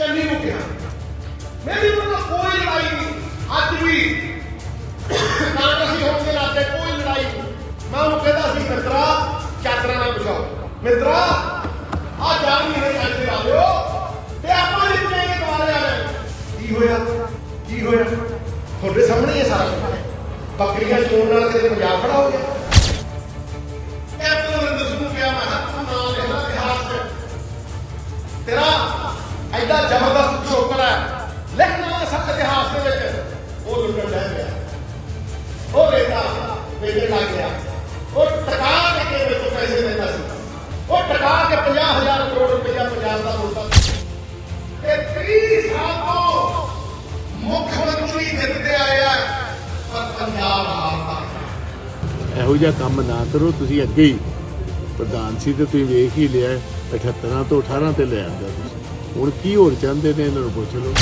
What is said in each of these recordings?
ਚੰਨੀ ਨੂੰ ਕਿਹਾ ਮੇਰੀ ਉਹਨਾਂ ਕੋਈ ਲੜਾਈ ਨਹੀਂ। ਅੱਜ ਵੀ ਕਾਂਗਰਸੀ ਹੋਣ ਦੇ ਨਾਤੇ ਕੋਈ ਲੜਾਈ ਨਹੀਂ। ਮੈਂ ਉਹਨੂੰ ਕਹਿੰਦਾ ਸੀ, ਮਿੱਤਰਾ, ਚਾਦਰਾਂ ਨਾ ਵਿਛਾਓ ਮਿੱਤਰਾ, ਆ ਜਾਣ ਨਹੀਂ ਹੈ ਅੱਜ ਲਾ ਲਿਓ ਤੇ ਆਪਾਂ ਵੀ ਚੰਗੇ ਦੁਆਰੇ ਆ ਕੀ ਹੋਇਆ? ਕੀ ਹੋਇਆ? ਤੁਹਾਡੇ ਸਾਹਮਣੇ ਹੀ ਸਾਰਾ ਕੁਝ ਬੱਕਰੀਆਂ ਚੋਣ ਨਾਲ ਕਿਤੇ ਪੰਜਾਬ ਖੜਾ ਹੋ ਗਿਆ। ਐਡਾ ਜ਼ਬਰਦਸਤ ਚੋਕਰ ਹੈ। ਲਿਖਣਾ ਸਭ ਇਤਿਹਾਸ ਦੇ ਵਿੱਚ ਉਹ ਲੁੱਟਣ ਲੈ ਗਿਆ ਉਹ ਰੇਤਾ ਵੇਚਣ ਲੱਗ ਗਿਆ। ਉਹ ਟਕਾ ਕੇ ਕੇ ਪੈਸੇ ਦਿੰਦਾ ਸੀ। ਉਹ ਟਕਾ ਕੇ 50000 ਕਰੋੜ ਰੁਪਇਆ ਪੰਜਾਬ ਦਾ ਮੁਲਕ ਤੇ 30 ਸਾਲ ਤੋਂ ਮੁੱਖ ਮੰਤਰੀ ਜਿੱਤਦੇ ਆਇਆ ਪਰ ਪੰਜਾਬ ਹਾਰਦਾ ਇਹੋ ਜਿਹਾ ਕੰਮ ਨਾ ਕਰੋ, ਤੁਸੀਂ ਅੱਗੇ ਹੀ। ਪ੍ਰਧਾਨ ਸੀ ਤੇ ਤੁਸੀਂ ਵੇਖ ਹੀ ਲਿਆ 78 ਤੋਂ 18 ਤੇ ਲੈ ਆਂਦਾ ਤੁਸੀਂ। ਹੁਣ ਕੀ ਹੋਰ ਚਾਹੁੰਦੇ ਨੇ ਇਹਨਾਂ ਨੂੰ ਪੁੱਛ ਲਓ।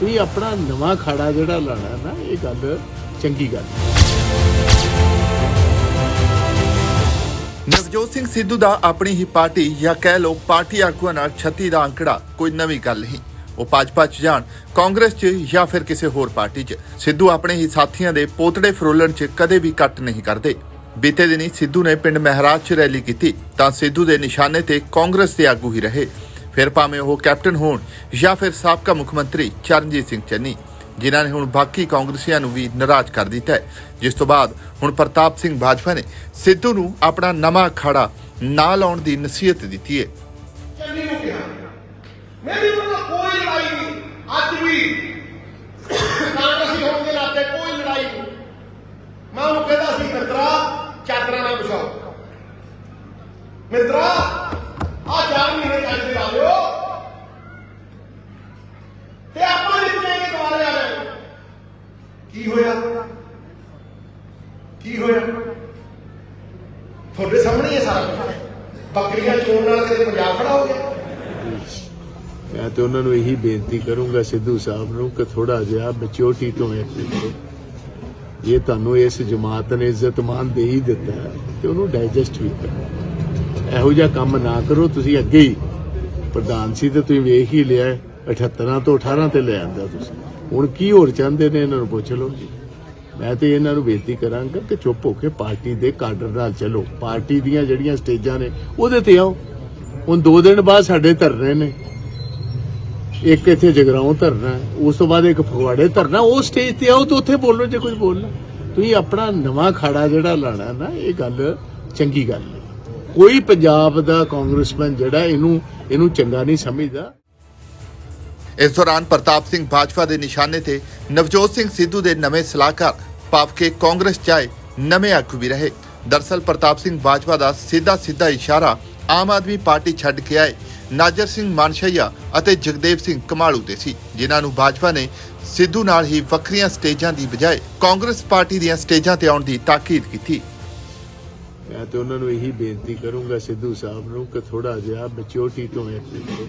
ਤੁਸੀਂ ਆਪਣਾ ਨਵਾਂ ਖਾੜਾ ਜਿਹੜਾ ਲਾਣਾ ਨਾ, ਇਹ ਗੱਲ ਚੰਗੀ ਗੱਲ ਨਵਜੋਤ ਸਿੰਘ ਸਿੱਧੂ ਦਾ ਆਪਣੀ ਹੀ ਪਾਰਟੀ ਜਾਂ ਕਹਿ ਲਓ ਪਾਰਟੀ ਆਗੂਆਂ ਨਾਲ 36 ਦਾ ਅੰਕੜਾ ਕੋਈ ਨਵੀਂ ਗੱਲ ਨਹੀਂ। ਉਹ ਭਾਜਪਾ 'ਚ ਜਾਣ, ਕਾਂਗਰਸ 'ਚ ਜਾਂ ਫਿਰ ਕਿਸੇ ਹੋਰ ਪਾਰਟੀ 'ਚ। ਸਿੱਧੂ ਆਪਣੇ ਹੀ ਸਾਥੀਆਂ ਦੇ ਪੋਤੜੇ ਫਰੋਲਣ 'ਚ ਕਦੇ ਵੀ ਕੱਟ ਨਹੀਂ ਕਰਦੇ। ਬੀਤੇ ਦਿਨੀ ਸਿੱਧੂ ਨੇ ਪਿੰਡ ਮਹਿਰਾਜ 'ਚ ਰੈਲੀ ਕੀਤੀ ਤਾਂ ਸਿੱਧੂ ਦੇ ਨਿਸ਼ਾਨੇ ਤੇ ਕਾਂਗਰਸ ਦੇ ਆਗੂ ਹੀ ਰਹੇ। ਫਿਰ ਭਾਵੇਂ ਉਹ ਕੈਪਟਨ ਹੋਣ ਜਾਂ ਫਿਰ ਸਾਬਕਾ ਮੁੱਖ ਮੰਤਰੀ ਚਰਨਜੀਤ ਸਿੰਘ ਚੰਨੀ, ਜਿਨ੍ਹਾਂ ਨੇ ਹੁਣ ਬਾਕੀ ਕਾਂਗਰਸੀਆਂ ਨੂੰ ਵੀ ਨਾਰਾਜ਼ ਕਰ ਦਿੱਤਾ ਹੈ। ਜਿਸ ਤੋਂ ਬਾਅਦ ਹੁਣ ਪ੍ਰਤਾਪ ਸਿੰਘ ਬਾਜਵਾ ਨੇ ਸਿੱਧੂ ਨੂੰ ਆਪਣਾ ਨਵਾਂ ਅਖਾੜਾ ਨਾ ਲਾਉਣ ਦੀ ਨਸੀਹਤ ਦਿੱਤੀ ਹੈ। ਚੰਨੀ ਨੂੰ ਕਿਹਾ। ਮੇਰੀ ਉਹਨਾਂ ਕੋਈ ਲੜਾਈ ਨਹੀਂ। ਅੱਜ ਵੀ ਕਾਂਗਰਸੀ ਹੋਣ ਦੇ ਨਾਤੇ ਕੋਈ ਲੜਾਈ ਨਹੀਂ ਮੈਂ ਉਹਨੂੰ ਕਹਿੰਦਾ ਸੀ ਮਿੱਤਰਾ ਚਾਦਰਾਂ ਨਾ ਵਿਛਾਓ ਮਿੱਤਰਾ ਆ ਜਾਣ ਨਹੀਂ ਹੈ ਅੱਜ ਲਾ ਲਿਓ ਤੇ ਆਪਾਂ ਵੀ ਚੰਗੇ ਦੁਆਰੇ ਆ ਗਏ ਕੀ ਹੋਇਆ ਕੀ ਹੋਇਆ? ਤੁਹਾਡੇ ਸਾਹਮਣੇ ਹੀ ਹੈ ਸਾਰਾ ਕੁਝ ਬੱਕਰੀਆਂ ਚੋਣ ਨਾਲ ਕਿਤੇ ਪੰਜਾਬ ਖੜਾ ਹੋ ਗਿਆ? ਮੈਂ ਤੇ ਉਹਨਾਂ ਨੂੰ ਇਹੀ ਬੇਨਤੀ ਕਰੂੰਗਾ ਸਿੱਧੂ ਸਾਹਿਬ ਨੂੰ ਕਿ ਥੋੜਾ ਜਿਹਾ ਮੈਚਿਓਰਟੀ ਤੋਂ ਐਕਟ ਇਹ ਤੁਹਾਨੂੰ ਇਸ ਜਮਾਤ ਨੇ ਇੱਜ਼ਤ ਮਾਨ ਦੇ ਹੀ ਦਿੱਤਾ ਤੇ ਉਹਨੂੰ ਡਾਈਜੈਸਟ ਵੀ ਕਰੋ। ਇਹੋ ਜਿਹਾ ਕੰਮ ਨਾ ਕਰੋ, ਤੁਸੀਂ ਅੱਗੇ ਹੀ ਪ੍ਰਧਾਨ ਸੀ ਤੇ ਤੁਸੀਂ ਵੇਖ ਹੀ ਲਿਆ 78 ਤੋਂ 18 ਤੇ ਲੈ ਆਂਦਾ ਤੁਸੀਂ। ਹੁਣ ਕੀ ਹੋਰ ਚਾਹੁੰਦੇ ਨੇ, ਇਹਨਾਂ ਨੂੰ ਪੁੱਛ ਲਓ ਜੀ। ਮੈਂ ਤੇ ਇਹਨਾਂ ਨੂੰ ਬੇਨਤੀ ਕਰਾਂਗਾ ਕਿ ਚੁੱਪ ਹੋ ਕੇ ਪਾਰਟੀ ਦੇ ਕਾਡਰ ਨਾਲ ਚੱਲੋ। ਪਾਰਟੀ ਦੀਆਂ ਜਿਹੜੀਆਂ ਸਟੇਜਾਂ ਨੇ, ਉਹਦੇ ਤੇ ਆਓ। ਹੁਣ ਦੋ ਦਿਨ ਬਾਅਦ ਸਾਡੇ ਧਰਨੇ ਨੇ। ਇੱਕ ਇੱਥੇ ਜਗਰਾਉਂ ਧਰਨਾ ਉਸ ਤੋਂ ਬਾਅਦ ਇੱਕ ਫਗਵਾੜੇ ਧਰਨਾ ਉਹ ਸਟੇਜ ਤੇ ਆਓ ਤੇ ਉੱਥੇ ਬੋਲੋ ਜੇ ਕੁਝ ਬੋਲਣਾ। ਤੁਸੀਂ ਆਪਣਾ ਨਵਾਂ ਖਾੜਾ ਜਿਹੜਾ ਲਾਣਾ ਨਾ, ਇਹ ਗੱਲ ਚੰਗੀ ਗੱਲ ਹੈ। ਕੋਈ ਪੰਜਾਬ ਦਾ ਕਾਂਗਰਸਮੈਨ ਜਿਹੜਾ ਇਹਨੂੰ ਇਹਨੂੰ ਚੰਗਾ ਨਹੀਂ ਸਮਝਦਾ। ਇਸ ਦੌਰਾਨ ਪ੍ਰਤਾਪ ਸਿੰਘ ਬਾਜਵਾ ਦੇ ਨਿਸ਼ਾਨੇ ਤੇ ਨਵਜੋਤ ਸਿੰਘ ਸਿੱਧੂ ਦੇ ਨਵੇਂ ਸਲਾਹਕਾਰ ਭਾਵ ਕਾਂਗਰਸ ਚਾਏ ਨਵੇਂ ਆਗੂ ਵੀ ਰਹੇ। ਦਰਸਲ ਪ੍ਰਤਾਪ ਸਿੰਘ ਬਾਜਵਾ ਦਾ ਸਿੱਧਾ ਸਿੱਧਾ ਇਸ਼ਾਰਾ ਆਮ ਆਦਮੀ ਪਾਰਟੀ ਛੱਡ ਕੇ ਆਏ ਨਾਜਰ ਸਿੰਘ ਮਾਨਸ਼ਈਆ ਅਤੇ ਜਗਦੇਵ ਸਿੰਘ ਕਮਾਲੂ ਤੇ ਸੀ, ਜਿਨ੍ਹਾਂ ਨੂੰ ਬਾਜਵਾ ਨੇ ਸਿੱਧੂ ਨਾਲ ਹੀ ਵੱਖਰੀਆਂ ਸਟੇਜਾਂ ਦੀ ਬਜਾਏ ਕਾਂਗਰਸ ਪਾਰਟੀ ਦੀਆਂ ਸਟੇਜਾਂ ਤੇ ਆਉਣ ਦੀ ਤਾਕੀਦ ਕੀਤੀ। ਮੈਂ ਤੇ ਉਹਨਾਂ ਨੂੰ ਇਹੀ ਬੇਨਤੀ ਕਰੂੰਗਾ ਸਿੱਧੂ ਸਾਹਿਬ ਨੂੰ ਕਿ ਥੋੜਾ ਜਿਹਾ ਮੈਚਿਓਰਟੀ ਤੋਂ ਐਕਟ ਕਰੋ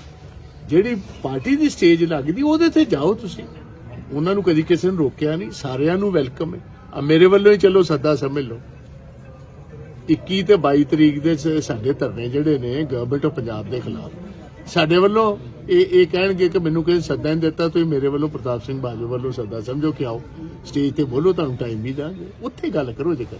ਜਿਹੜੀ ਪਾਰਟੀ ਦੀ ਸਟੇਜ ਲੱਗਦੀ, ਉਹਦੇ ਤੇ ਜਾਓ ਤੁਸੀਂ। ਉਹਨਾਂ ਨੂੰ ਕਦੀ ਕਿਸੇ ਨੂੰ ਰੋਕਿਆ ਨਹੀਂ। ਸਾਰਿਆਂ ਨੂੰ ਵੈਲਕਮ ਹੈ। ਆ ਮੇਰੇ ਵੱਲੋਂ ਹੀ ਚਲੋ ਸੱਦਾ ਸਮਝ ਲਓ। 21 ਤੇ 22 ਤਰੀਕ ਦੇ ਸਾਡੇ ਧਰਨੇ ਜਿਹੜੇ ਨੇ ਗਵਰਨਮੈਂਟ ਆਫ ਪੰਜਾਬ ਦੇ ਖਿਲਾਫ। ਸਾਡੇ ਵੱਲੋਂ ਇਹ ਇਹ ਕਹਿਣਗੇ ਕਿ ਮੈਨੂੰ ਕਿਸੇ ਸੱਦਾ ਨਹੀਂ ਦਿੱਤਾ। ਤੁਸੀਂ ਮੇਰੇ ਵੱਲੋਂ ਪ੍ਰਤਾਪ ਸਿੰਘ ਬਾਜਵਾ ਵੱਲੋਂ ਸੱਦਾ ਸਮਝੋ ਕਿ ਆਓ। ਸਟੇਜ ਤੇ ਬੋਲੋ, ਤੁਹਾਨੂੰ ਟਾਈਮ ਵੀ ਦਾਂਗੇ। ਉੱਥੇ ਗੱਲ ਕਰੋ ਜੇਕਰ।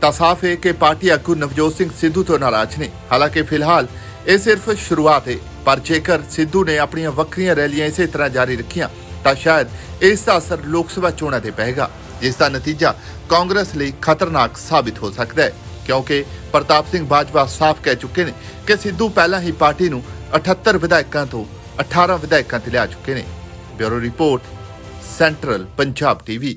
ਤਾਂ ਸਾਫ਼ ਹੈ ਕਿ ਪਾਰਟੀ ਆਗੂ ਨਵਜੋਤ ਸਿੰਘ ਸਿੱਧੂ ਤੋਂ ਨਾਰਾਜ਼ ਨੇ ਹਾਲਾਂਕਿ ਫਿਲਹਾਲ ਇਹ ਸਿਰਫ ਸ਼ੁਰੂਆਤ ਹੈ ਪਰ ਜੇਕਰ ਸਿੱਧੂ ਨੇ ਆਪਣੀਆਂ ਵੱਖਰੀਆਂ ਰੈਲੀਆਂ ਇਸੇ ਤਰ੍ਹਾਂ ਜਾਰੀ ਰੱਖੀਆਂ ਤਾਂ ਸ਼ਾਇਦ ਇਸ ਦਾ ਅਸਰ ਲੋਕ ਸਭਾ ਚੋਣਾਂ ਤੇ ਪਏਗਾ ਜਿਸ ਦਾ ਨਤੀਜਾ ਕਾਂਗਰਸ ਲਈ ਖਤਰਨਾਕ ਸਾਬਿਤ ਹੋ ਸਕਦਾ ਹੈ ਕਿਉਂਕਿ ਪ੍ਰਤਾਪ ਸਿੰਘ ਬਾਜਵਾ ਸਾਫ਼ ਕਹਿ ਚੁੱਕੇ ਨੇ ਕਿ ਸਿੱਧੂ ਪਹਿਲਾਂ ਹੀ ਪਾਰਟੀ ਨੂੰ 78 ਵਿਧਾਇਕਾਂ ਤੋਂ 18 ਵਿਧਾਇਕਾਂ ਤੇ ਲਿਆ ਚੁੱਕੇ ਨੇ bureau report central Punjab TV